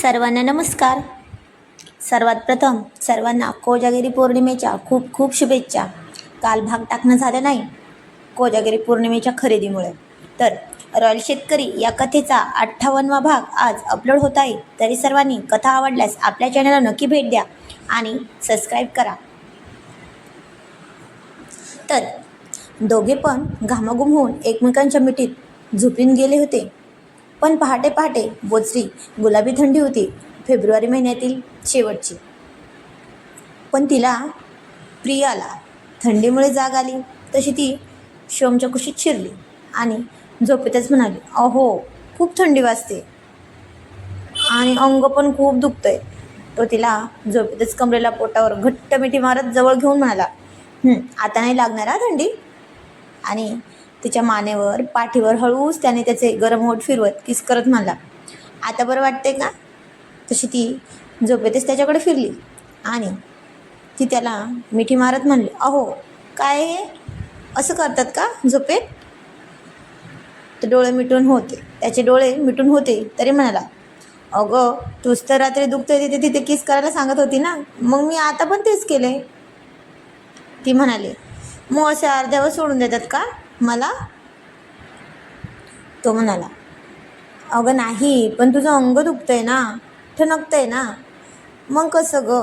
सर्वांना नमस्कार. सर्वात प्रथम सर्वांना कोजागिरी पौर्णिमेच्या खूप खूप शुभेच्छा. काल भाग टाकणं झालं नाही कोजागिरी पौर्णिमेच्या खरेदीमुळे. तर रॉयल शेतकरी या कथेचा अठ्ठावन्नवा भाग आज अपलोड होत आहे. तरी सर्वांनी कथा आवडल्यास आपल्या चॅनलला नक्की भेट द्या आणि सबस्क्राईब करा. तर दोघे पण घामाघूम होऊन एकमेकांच्या मिठीत झोपून गेले होते. पण पहाटे पहाटे बोचरी गुलाबी थंडी होती. फेब्रुवारी महिन्यातील शेवटची. पण तिला प्रियाला थंडीमुळे जाग आली. तशी ती शोमच्या कुशीत शिरली आणि झोपेतच म्हणाली अहो खूप थंडी वाजते आणि अंग पण खूप दुखतंय. तो तिला झोपेतच कमरेला पोटावर घट्ट मिठी मारत जवळ घेऊन म्हणाला आता नाही लागणार हा थंडी? आणि तिच्या मानेवर पाठीवर हळूच त्याने त्याचे गरम होठ फिरवत किस करत म्हणला आता बरं वाटते का? तशी ती झोपेतच त्याच्याकडे फिरली. आणि ती त्याला मिठी मारत म्हणली अहो काय हे? असं करतात का झोपेत? तर डोळे मिटून होते. त्याचे डोळे मिटून होते तरी म्हणाला अगं तूच तर रात्री दुखते तिथे तिथे किस करायला सांगत होती ना? मग मी आता पण तेच केले ती म्हणाली मग असे अर्ध्यावर सोडून देतात का? मला? तो म्हणाला अगं नाही पण तुझं अंग दुखतंय ना ठणकतंय ना. मग कसं ग?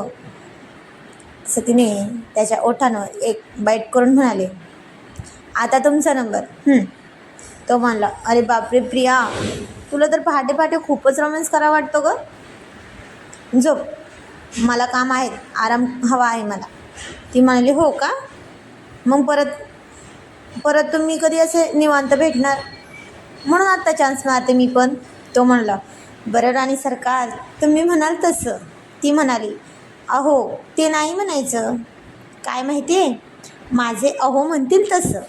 असं तिने त्याच्या ओठानं एक बाईट करून म्हणाले आता तुमचा नंबर तो म्हणला अरे बापरे प्रिया तुला तर पहाटे पहाटे खूपच रोमॅन्स करा वाटतो ग. झोप मला काम आहे आराम हवा आहे मला. ती म्हणाली हो का? मग परत परत तुम्ही कधी असे निवांत भेटणार? म्हणून आत्ता चान्स मारते मी पण. तो म्हणला बरं राणी सरकार तुम्ही म्हणाल तसं. ती म्हणाली अहो ते नाही म्हणायचं. काय माहिती आहे माझे अहो म्हणतील तसं.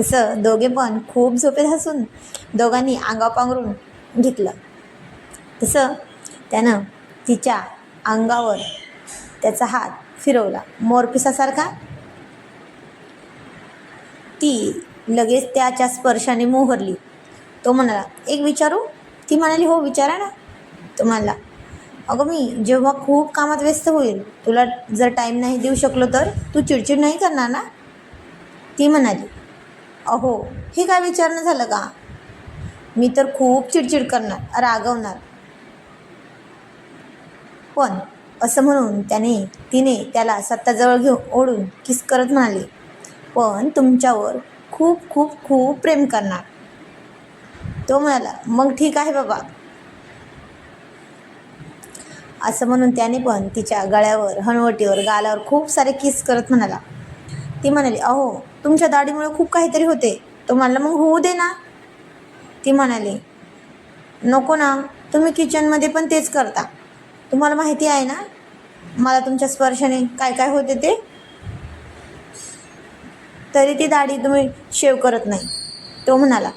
तसं दोघे पण खूप झोपेत हसून दोघांनी अंगाव पांघरून घेतलं. तसं त्यानं तिच्या अंगावर त्याचा हात फिरवला. मोरपिसासारखा ती लगेच त्याच्या स्पर्शाने मोहरली. तो म्हणाला एक विचारू? ती म्हणाली हो विचारा ना. तो म्हणाला अगं मी जेव्हा खूप कामात व्यस्त होईल तुला जर टाईम नाही देऊ शकलो तर तू चिडचिड नाही करणार ना? ती म्हणाली अहो हे काय विचारणं झालं का? मी तर खूप चिडचिड करणार रागवणार. पण असं म्हणून त्याने तिने त्याला सत्ताजवळ घेऊन ओढून किस करत म्हणाले पण तुमच्यावर खूप खूप खूप प्रेम करणार. तो म्हणाला मग ठीक आहे बाबा. असं म्हणून त्याने पण तिच्या गळ्यावर हणवटीवर गालावर खूप सारे किस करत म्हणाला. ती म्हणाली अहो तुमच्या दाढीमुळे खूप काहीतरी होते. तो म्हणाला मग होऊ दे ना. ती म्हणाली नको ना तुम्ही किचनमध्ये पण तेच करता. तुम्हाला माहिती आहे ना मला तुमच्या स्पर्शाने काय काय होते ते? तरी ती दाढी तुम्ही शेव करत नाही. तो म्हणाला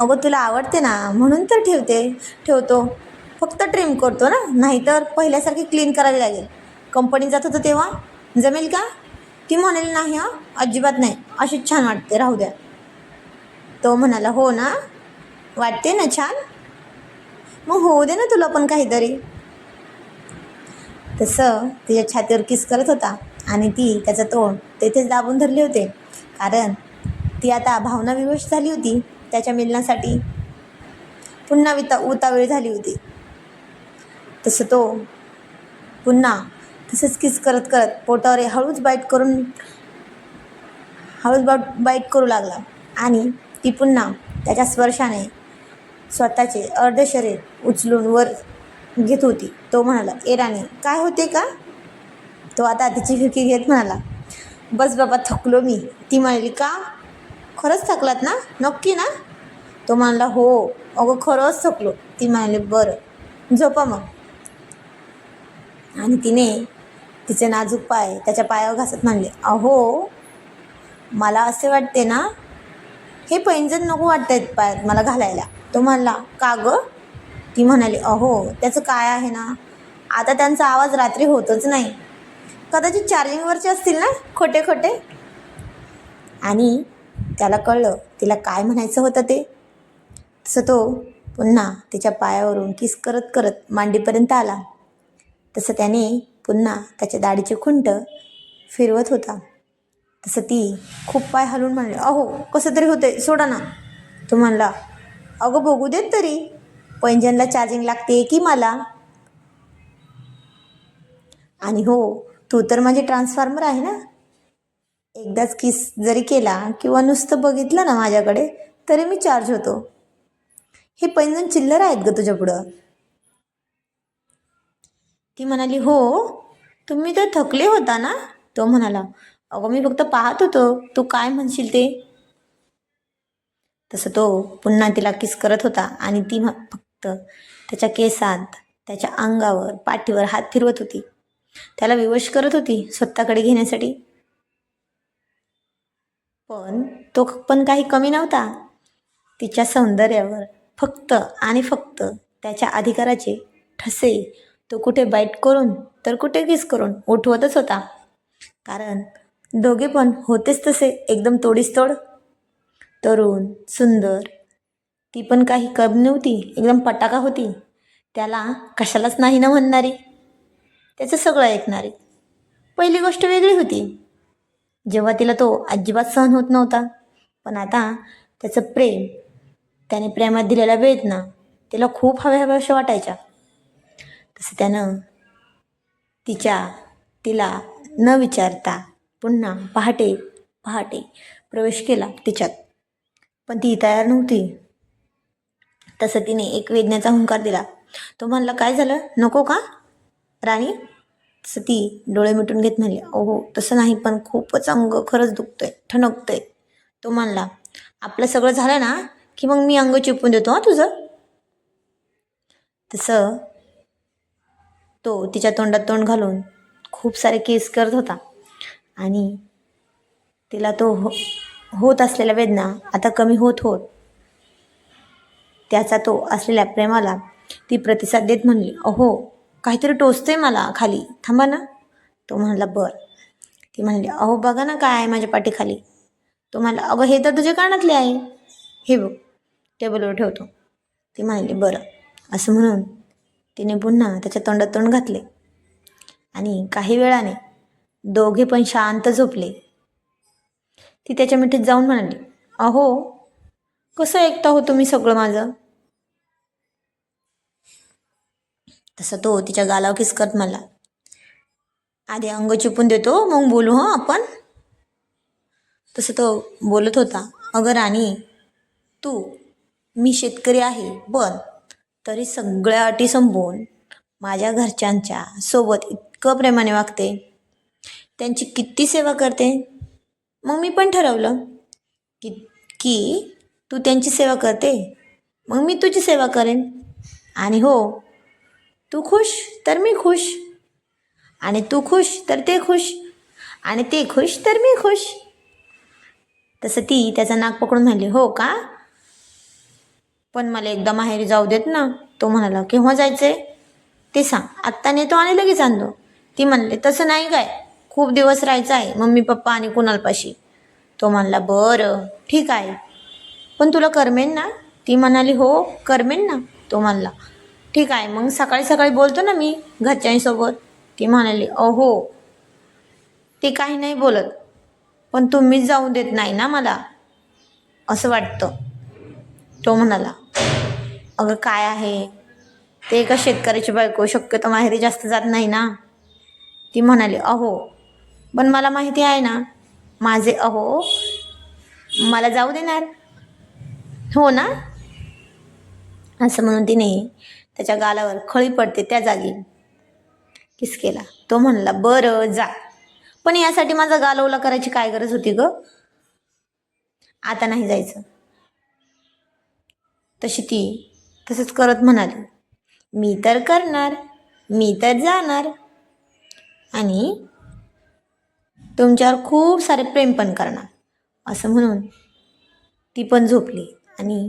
अगं तुला आवडते ना? म्हणून तर ठेवते ठेवतो. फक्त ट्रिम करतो ना? नाहीतर पहिल्यासारखी क्लीन करावी लागेल. कंपनीत जात होतं तेव्हा? जमेल का? ती म्हणेल नाही हं अजिबात नाही. अशीच छान वाटते राहू द्या. तो म्हणाला हो ना? वाटते ना छान? मग होऊ दे ना तुला पण काहीतरी. तसं तिच्या छातीवर किस करत होता. आणि ती त्याचं तोंड तेथेच दाबून धरले होते. कारण ती आता भावना विवश झाली होती. त्याच्या मिलनासाठी पुन्हा विता उतावेळ झाली होती. तसं तो पुन्हा तसंच किस करत करत पोटावर हळूच बाईट करून हळूच बाट बाईट करू लागला. आणि ती पुन्हा त्याच्या स्पर्शाने स्वतःचे अर्ध शरीर उचलून वर घेत होती. तो म्हणाला ए राणी काय होते का? तो आता तिची फिरकी घेत म्हणाला बस बाबा थकलो मी. ती म्हणाली का? खरंच थकलात ना? नक्की ना? तो म्हणाला हो. अगं खरंच थकलो. ती म्हणाली बरं झोपा मग. आणि तिने तिचे नाजूक पाय त्याच्या पायावर घासत म्हणले अहो मला असे वाटते ना हे पैंजण नको वाटत आहेत पायात मला घालायला. तो म्हणला का गं? ती म्हणाली अहो त्याचं काय आहे ना? आता त्यांचा आवाज रात्री होतच नाही. कदाचित चार्जिंगवरचे असतील ना खोटे खोटे. आणि त्याला कळलं तिला काय म्हणायचं होतं ते? तसं तो पुन्हा तिच्या पायावरून किस करत करत मांडीपर्यंत आला. तसं त्याने पुन्हा त्याच्या दाढीचे खुंट फिरवत होता. तसं ती खूप पाय हलवून म्हणले अहो कसं तरी होतंय सोडा ना. तो म्हणला अगं बघू देत तरी पैंजनला चार्जिंग लागते की मला? आणि हो तू तर माझी ट्रान्सफॉर्मर आहे ना? एकदाच किस जरी केला किंवा नुसतं बघितलं ना माझ्याकडे तरी मी चार्ज होतो. हे पैंजण चिल्लर आहेत ग तुझ्या पुढं. ती म्हणाली हो तुम्ही तर थकले होता ना? तो म्हणाला अगं मी फक्त पाहत होतो. तू काय म्हणशील ते? तसं तो पुन्हा तिला किस करत होता आणि ती म्ह- फक्त त्याच्या केसांत त्याच्या अंगावर पाठीवर हात फिरवत होती. त्याला विवश करत होती स्वतःकडे घेण्यासाठी. पण तो पण काही कमी नव्हता. तिच्या सौंदर्यावर फक्त आणि फक्त त्याच्या अधिकाराचे ठसे तो कुठे बाईट करून तर कुठे किस करून उठवतच होता. कारण दोघे पण होतेच तसे एकदम तोडीस तोड तरुण सुंदर ती पण काही कमी नव्हती एकदम पटाका होती. त्याला कशालाच नाही ना म्हणणारी. त्याचं सगळं ऐकणारी पहिली गोष्ट वेगळी होती. जेव्हा तिला तो अजिबात सहन होत नव्हता पण आता त्याचं प्रेम त्याने प्रेमात दिलेल्या वेदना तिला खूप हव्या हव्याशा वाटायच्या. तसं त्यानं तिच्या तिला न विचारता पुन्हा पहाटे पहाटे प्रवेश केला तिच्यात. पण ती तयार नव्हती. तसं तिने एक वेदनेचा हुंकार दिला. तो म्हणला काय झालं? नको का? राणी तसं ती डोळे मिटून घेत म्हणली ओहो तसं नाही पण खूपच अंग खरंच दुखतंय ठणकतंय. तो म्हणला आपलं सगळं झालं ना की मग मी अंग चिपून देतो हां तुझं? तसं तो तिच्या तोंडात तोंड घालून खूप सारे केस करत होता. आणि तिला तो हो होत असलेल्या वेदना आता कमी होत होत. त्याचा तो असलेल्या प्रेमाला ती प्रतिसाद देत म्हणली अहो काहीतरी टोचतंय मला खाली. थांबा ना. तो म्हणला बर. ती म्हणली अहो बघा ना काय आहे माझ्या पाठीखाली. तो म्हणला अगं हे तर तुझ्या कानातले आहे. हे बघ. टेबलवर ठेवतो. ती म्हणली बरं. असं म्हणून तिने पुन्हा त्याच्या तोंडात तोंड घातले. आणि काही वेळाने दोघे पण शांत झोपले. ती त्याच्या मिठीत जाऊन म्हणाली अहो कसं ऐकता हो तुम्ही सगळं माझं? तसं तो तिच्या गालावर किसकत मला. आधी अंग चिपून देतो मग बोलू हं आपण? तसं तो बोलत होता. अगं राणी तू मी शेतकरी आहे पण तरी सगळ्या अटी संपवून माझ्या घरच्यांच्या सोबत इतकं प्रेमाने वागते. त्यांची किती सेवा करते? मग मी पण ठरवलं की की तू त्यांची सेवा करते मग मी तुझी सेवा करेन. आणि हो तू खुश तर मी खुश. आणि तू खुश तर ते खुश. आणि ते खुश तर मी खुश. तसं ती त्याचा नाक पकडून म्हणली हो का? पण मला एकदा माहेरी जाऊ देत ना तो म्हणाला केव्हा जायचंय? ते सांग. आत्ता नेतो आणि लगेच आणतो. ती म्हणले तसं नाही काय. खूप दिवस राहायचं आहे. मम्मी पप्पा आणि कुणालपाशी. तो म्हणला बरं. ठीक आहे. पण तुला करमेन ना? ती म्हणाली हो करमेन ना. तो म्हणला ठीक आहे मग सकाळी सकाळी बोलतो ना मी घरच्यांसोबत. ती म्हणाली अहो ती काही नाही बोलत पण तुम्हीच जाऊ देत नाही ना मला. असं वाटतं. तो म्हणाला अगं काय आहे? ते एका शेतकऱ्याची बायको शक्यतो माहेरी जास्त जात नाही ना. ती म्हणाली अहो पण मला माहिती आहे ना माझे अहो मला जाऊ देणार. हो ना? असं म्हणून तिने त्याच्या गालावर खळी पडते त्या जागी. किस केला? तो म्हणला बरं जा. पण यासाठी माझा गालवला करायची काय गरज होती ग? आता नाही जायचं. तशी ती तसंच करत म्हणाली मी तर करणार मी तर जाणार. आणि तुमच्यावर खूप सारे प्रेम पण करणार असं म्हणून ती पण झोपली आणि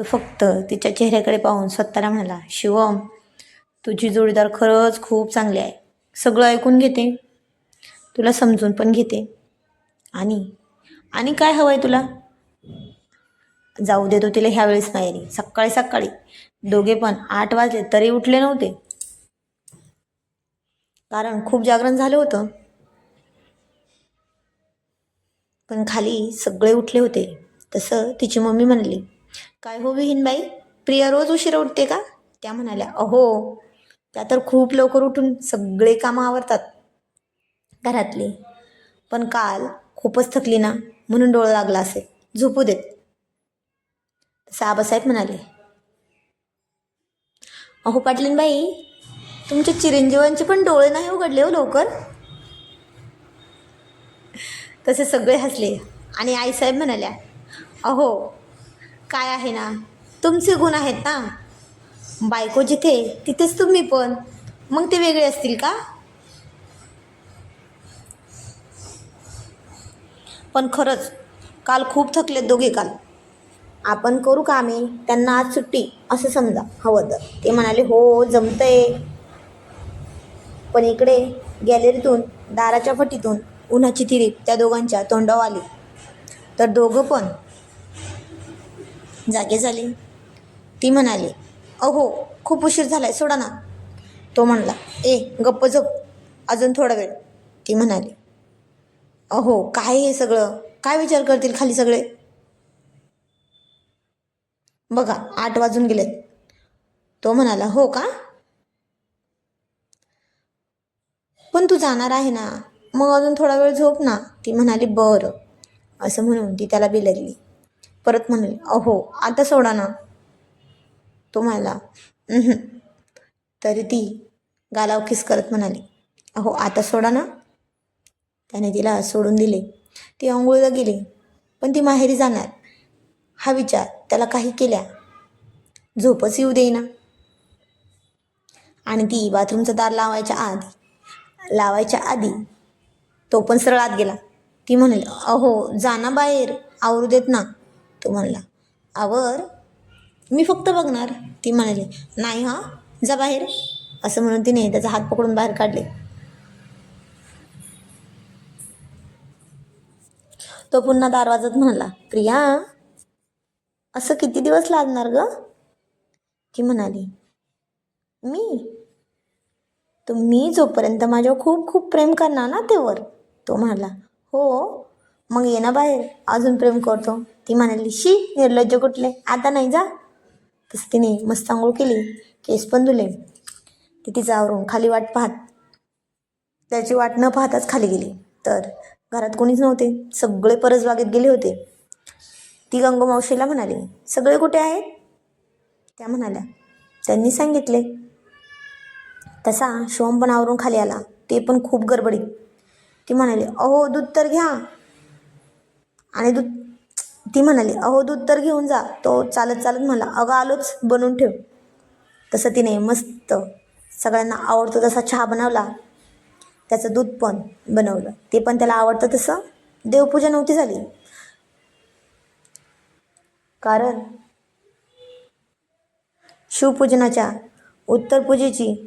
तो फक्त तिच्या चेहऱ्याकडे पाहून स्वतःला म्हणाला शिवम तुझी जोडीदार खरंच खूप चांगली आहे. सगळं ऐकून घेते. तुला समजून पण घेते. आणि आणि काय हवं आहे तुला? जाऊ देतो तिला ह्यावेळेस माहेरी सकाळी सकाळी. दोघे पण आठ वाजले तरी उठले नव्हते. कारण खूप जागरण झालं होतं. पण खाली सगळे उठले होते. तसं तिची मम्मी म्हणली काय हो विहीनबाई प्रिया रोज उशिरा उठते का? त्या म्हणाल्या अहो त्या तर खूप लवकर उठून सगळे कामं आवरतात घरातली. पण काल खूपच थकली ना म्हणून डोळा लागला असेल. झोपू देत. तसं आबासाहेब म्हणाले. अहो पाटलीनबाई तुमच्या चिरंजीवांचे पण डोळे नाही उघडले हो लवकर? तसे सगळे हसले. आणि आईसाहेब म्हणाल्या अहो काय आहे ना? तुमचे गुण आहेत ना? बायको जिथे तिथेच तुम्ही पण. मग ते वेगळे असतील का? पण खरंच काल खूप थकलेत दोघे काल. आपण करू का आम्ही? त्यांना आज सुट्टी असं समजा हवं तर. ते म्हणाले हो जमतंय. पण इकडे गॅलरीतून दाराच्या फटीतून उन्हाची तिरीप त्या दोघांच्या तोंडावर आली. तर दोघं पण जागे झाले. ती म्हणाली अहो खूप उशीर झालाय सोडा ना. तो म्हणला ए गप्प झोप अजून थोडा वेळ. ती म्हणाली अहो काय हे सगळं? काय विचार करतील खाली सगळे? बघा आठ वाजून गेलेत. तो म्हणाला हो का? पण तू जाणार आहे ना मग अजून थोडा वेळ झोप ना. ती म्हणाली बरं. असं म्हणून ती त्याला बिलगली. परत म्हणाली अहो आता सोडा ना. तुम्हाला तरी ती गालाव किस करत म्हणाली अहो आता सोडा ना. त्याने तिला सोडून दिले. ती आंघोळीला गेली पण ती माहेरी जाणार. हा विचार त्याला काही केल्या झोपच येऊ देईना. आणि ती बाथरूमचं दार लावायच्या आधी लावायच्या आधी तो पण सरळ आत गेला. ती म्हणाली अहो जा ना बाहेर आवरू देत ना. तो म्हणला आवर मी फक्त बघणार. ती म्हणाली नाही हां जा बाहेर. असं म्हणून तिने त्याचा हात पकडून बाहेर काढले. तो पुन्हा दार वाजत म्हणाला प्रिया असं किती दिवस लागणार ग? ती म्हणाली मी? तुम्ही जोपर्यंत माझ्यावर खूप खूप प्रेम करणार ना तेवर? तो म्हणाला हो मग ये ना बाहेर अजून प्रेम करतो. ती म्हणाली शी निर्लज्ज कुठले? आता नाही जा. तसं तिने मस्त आंघोळ केली केस पण धुले. ती तिचा आवरून खाली वाट पाहत त्याची वाट न पाहताच खाली गेली. तर घरात कोणीच नव्हते सगळे परसबागेत गेले होते. ती गंगोमावशीला म्हणाली सगळे कुठे आहेत? त्या म्हणाल्या त्यांनी सांगितले. तसा शिवम पण आवरून खाली आला ते पण खूप गडबडीत. ती म्हणाली अहो दूध तर घ्या. आणि दूध ती म्हणाली अहो दूध तर घेऊन जा. तो चालत चालत म्हणला अगं आलोच बनवून ठेव. तसं तिने मस्त सगळ्यांना आवडतो तसा चहा बनवला. त्याचं दूध पण बनवलं. ते पण त्याला आवडतं तसं. देवपूजा नव्हती झाली. कारण शिवपूजनाच्या उत्तरपूजेची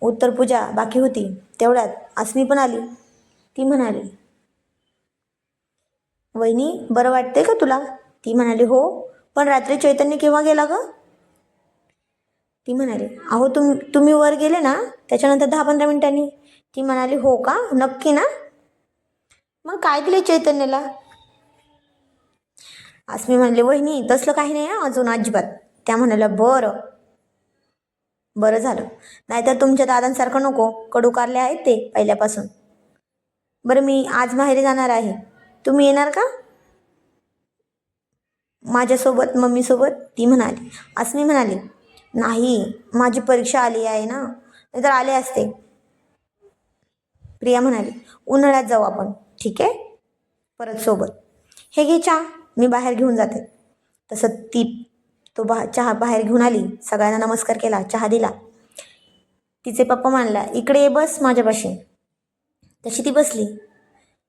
उत्तरपूजा बाकी होती. तेवढ्यात आसमी पण आली. ती म्हणाली वहिनी बरं वाटतंय का तुला? ती म्हणाली हो. पण रात्री चैतन्य केव्हा गेला ग? ती म्हणाली अहो तुम तुम्ही वर गेले ना त्याच्यानंतर दहा पंधरा मिनिटांनी. ती म्हणाली हो का? नक्की ना? मग काय दिले चैतन्याला? आज मी म्हणले वहिनी तसलं काही नाही हं अजून अजिबात. त्या म्हणाल्या बरं. बरं झालं. नाहीतर तुमच्या दादांसारखं नको. कडू कारले आहेत ते पहिल्यापासून. बरं मी आज माहेरी जाणार आहे. तुम्ही येणार का? माझ्यासोबत मम्मीसोबत? ती म्हणाली. असं मी म्हणाली नाही माझी परीक्षा आली आहे ना? नाहीतर आले असते. प्रिया म्हणाली उन्हाळ्यात जाऊ आपण. ठीक आहे. परत सोबत. हे घे चहा मी बाहेर घेऊन जाते. तसं ती तो बा चहा बाहेर घेऊन आली. सगळ्यांना नमस्कार केला चहा दिला. तिचे पप्पा म्हणला इकडे ये बस माझ्यापाशी. तशी ती बसली.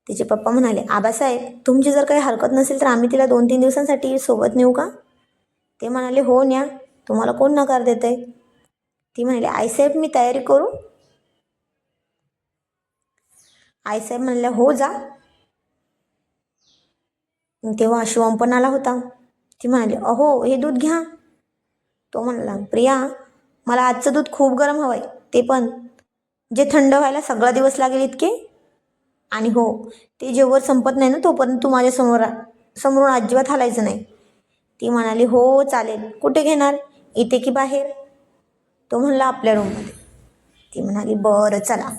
तिचे पप्पा म्हणाले आबासाहेब तुमची जर काही हरकत नसेल तर आम्ही तिला दोन तीन दिवसांसाठी सोबत नेऊ का? ते म्हणाले हो न्या तुम्हाला कोण नकार देत आहे ती म्हणाली आईसाहेब मी तयारी करू. आईसाहेब म्हणाल्या हो जा. तेव्हा शिवम पण आला होता. ती म्हणाली अहो हे दूध घ्या. तो म्हणाला प्रिया मला आजचं दूध खूप गरम हवं आहे ते पण. जे थंड व्हायला सगळा दिवस लागेल इतके? आणि हो ते जेव्हा संपत नाही ना तोपर्यंत तू माझ्यासमोर समोरून अजिबात हालायचं नाही. ती म्हणाली हो चालेल. कुठे घेणार? इथे की बाहेर? तो म्हणला आपल्या रूममध्ये ती म्हणाली बरं चला.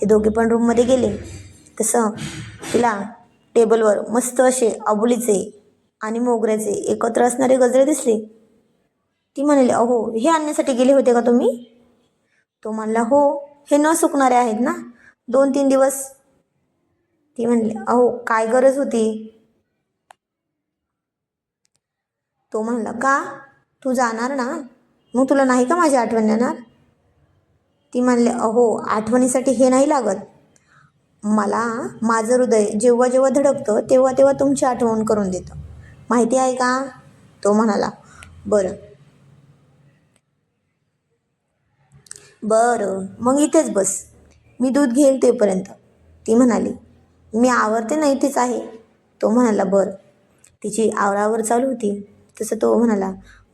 ते दोघे पण रूममध्ये गेले. तसं तिला टेबलवर मस्त असे अबोलीचे आणि मोगऱ्याचे एकत्र असणारे गजरे दिसले. ती म्हणाली अहो हे आणण्यासाठी गेले होते का तुम्ही? तो म्हणला हो हे न सुकणारे आहेत ना? दोन तीन दिवस ती म्हणली अहो काय गरज होती? तो म्हणला का? तू जाणार ना? मग तुला नाही का माझी आठवण येणार? ती म्हणले अहो आठवणीसाठी हे नाही लागत. मला माझं हृदय जेव्हा जेव्हा धडकतं तेव्हा तेव्हा तुमची आठवण करून देतं. माहिती आहे का? तो म्हणाला बरं. बरं मग इथेच बस. मी दूध घेईल तेपर्यंत. ती म्हणाली मी आवरते ना इथेच आहे. तो म्हणाला बरं. तिची आवरावर चालू होती. तसं तो म्हणाला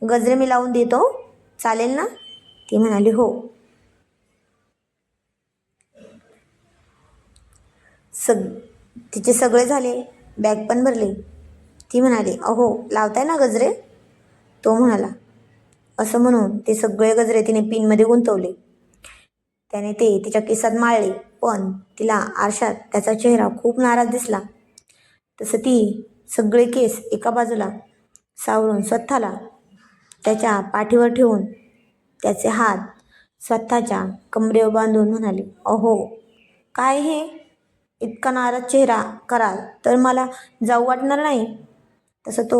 गजरे मी लावून देतो हो. चालेल ना? ती म्हणाली हो. सग तिचे सगळे झाले. बॅग पण भरली. ती म्हणाली अहो लावताय ना गजरे? तो म्हणाला असं म्हणून ते सगळे गजरे तिने पिनमध्ये गुंतवले. त्याने ते तिच्या केसात माळले. पण तिला आरशात त्याचा चेहरा खूप नाराज दिसला. तसं ती सगळे केस एका बाजूला सावरून स्वतःला त्याच्या पाठीवर ठेवून त्याचे हात स्वतःच्या कमरेवर बांधून म्हणाली अहो काय हे? इतका नाराज चेहरा कराल तर मला जाऊ वाटणार नाही. तसं तो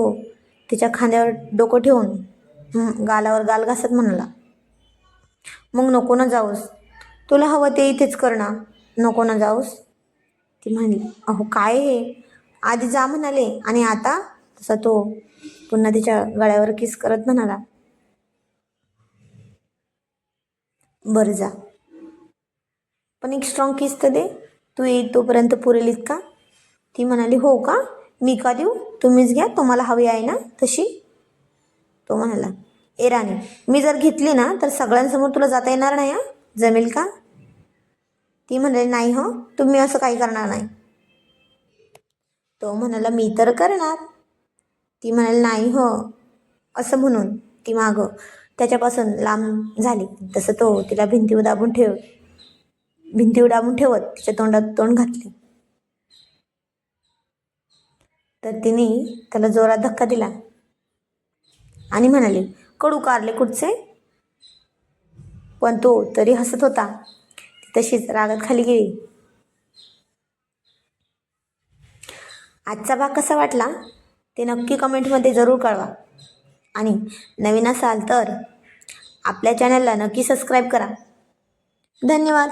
तिच्या खांद्यावर डोकं ठेवून गालावर गाल घासत म्हणाला. मग नको ना जाऊस. तुला हवं ते इथेच कर ना नको ना जाऊस. ती म्हणली अहो काय हे? आधी जा म्हणाले आणि आता तसा तो पुन्हा तिच्या गळ्यावर किस करत म्हणाला. बरं जा. पण एक स्ट्रॉंग किस तर दे. तू येईल तोपर्यंत पुरेल इतका. ती म्हणाली हो का? मी का देऊ? तुम्हीच घ्या. तुम्हाला हवी आहे ना तशी. तो म्हणाला ए राणी मी जर घेतली ना तर सगळ्यांसमोर तुला जाता येणार नाही हा? जमेल का? ती म्हणाली नाही हो तुम्ही असं काही करणार नाही. तो म्हणाला मी तर करणार. ती म्हणाली नाही हो असं म्हणून ती मागं त्याच्यापासून लांब झाली. तसं तो तिला भिंतीवर दाबून ठेव भिंतीवर दाबून ठेवत तिच्या तोंडात तोंड घातले. तर तिने त्याला जोरात धक्का दिला आणि म्हणाली कडू कारले कुठचे? पण तो तरी हसत होता. ती तशीच रागात खाली गेली. आजचा भाग कसा वाटला? ते नक्की कमेंटमध्ये जरूर कळवा. आणि नवीन असाल तर आपल्या चॅनलला नक्की सबस्क्राईब करा. धन्यवाद.